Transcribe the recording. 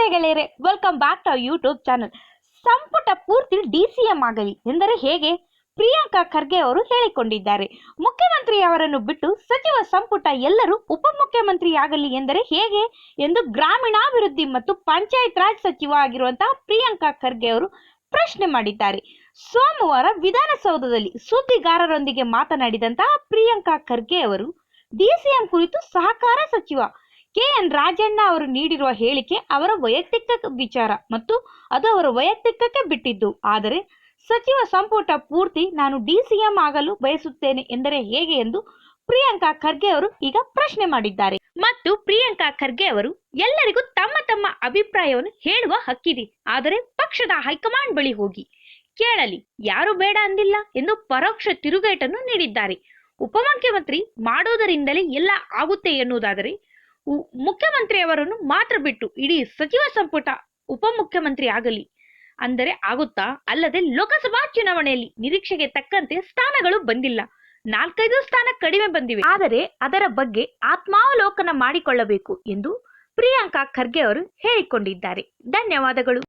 ನಮಸ್ತೆ ಗೆಳೆಯರೆ welcome back to YouTube channel ಸಂಪುಟ ಪೂರ್ತಿ ಡಿ ಸಿ ಎಂ ಆಗಲಿ ಎಂದರೆ ಹೇಗೆ? ಪ್ರಿಯಾಂಕಾ ಖರ್ಗೆ ಅವರು ಹೇಳಿಕೊಂಡಿದ್ದಾರೆ. ಮುಖ್ಯಮಂತ್ರಿ ಅವರನ್ನು ಬಿಟ್ಟು ಸಚಿವ ಸಂಪುಟ ಎಲ್ಲರೂ ಉಪಮುಖ್ಯಮಂತ್ರಿ ಆಗಲಿ ಎಂದರೆ ಹೇಗೆ? ಎಂದು ಗ್ರಾಮೀಣಾಭಿವೃದ್ಧಿ ಮತ್ತು ಪಂಚಾಯತ್ ರಾಜ್ ಸಚಿವ ಆಗಿರುವಂತಹ ಪ್ರಿಯಾಂಕಾ ಖರ್ಗೆ ಅವರು ಪ್ರಶ್ನೆ ಮಾಡಿದ್ದಾರೆ. ಸೋಮವಾರ ವಿಧಾನಸೌಧದಲ್ಲಿ ಸುದ್ದಿಗಾರರೊಂದಿಗೆ ಮಾತನಾಡಿದಂತಹ ಪ್ರಿಯಾಂಕಾ ಖರ್ಗೆ ಅವರು ಡಿಸಿಎಂ ಕುರಿತು ಸಹಕಾರ ಸಚಿವ ಕೆ ಎನ್ ರಾಜಣ್ಣ ಅವರು ನೀಡಿರುವ ಹೇಳಿಕೆ ಅವರ ವೈಯಕ್ತಿಕ ವಿಚಾರ ಮತ್ತು ಅದು ಅವರ ವೈಯಕ್ತಿಕಕ್ಕೆ ಬಿಟ್ಟಿದ್ದು. ಆದರೆ ಸಚಿವ ಸಂಪುಟ ಪೂರ್ತಿ ನಾನು ಡಿಸಿಎಂ ಆಗಲು ಬಯಸುತ್ತೇನೆ ಎಂದರೆ ಹೇಗೆ ಎಂದು ಪ್ರಿಯಾಂಕಾ ಖರ್ಗೆ ಅವರು ಈಗ ಪ್ರಶ್ನೆ ಮಾಡಿದ್ದಾರೆ. ಮತ್ತು ಪ್ರಿಯಾಂಕಾ ಖರ್ಗೆ ಅವರು ಎಲ್ಲರಿಗೂ ತಮ್ಮ ತಮ್ಮ ಅಭಿಪ್ರಾಯವನ್ನು ಹೇಳುವ ಹಕ್ಕಿದೆ. ಆದರೆ ಪಕ್ಷದ ಹೈಕಮಾಂಡ್ ಬಳಿ ಹೋಗಿ ಕೇಳಲಿ, ಯಾರು ಬೇಡ ಅಂದಿಲ್ಲ ಎಂದು ಪರೋಕ್ಷ ತಿರುಗೇಟನ್ನು ನೀಡಿದ್ದಾರೆ. ಉಪಮುಖ್ಯಮಂತ್ರಿ ಮಾಡುವುದರಿಂದಲೇ ಎಲ್ಲ ಆಗುತ್ತೆ ಎನ್ನುವುದಾದರೆ ಮುಖ್ಯಮಂತ್ರಿಯವರನ್ನು ಮಾತ್ರ ಬಿಟ್ಟು ಇಡೀ ಸಚಿವ ಸಂಪುಟ ಉಪಮುಖ್ಯಮಂತ್ರಿ ಆಗಲಿ. ಅಂದರೆ ಆಗುತ್ತಾ? ಅಲ್ಲದೆ ಲೋಕಸಭಾ ಚುನಾವಣೆಯಲ್ಲಿ ನಿರೀಕ್ಷೆಗೆ ತಕ್ಕಂತೆ ಸ್ಥಾನಗಳು ಬಂದಿಲ್ಲ. ನಾಲ್ಕೈದು ಸ್ಥಾನ ಕಡಿಮೆ ಬಂದಿವೆ. ಆದರೆ ಅದರ ಬಗ್ಗೆ ಆತ್ಮಾವಲೋಕನ ಮಾಡಿಕೊಳ್ಳಬೇಕು ಎಂದು ಪ್ರಿಯಾಂಕಾ ಖರ್ಗೆ ಅವರು ಹೇಳಿಕೊಂಡಿದ್ದಾರೆ. ಧನ್ಯವಾದಗಳು.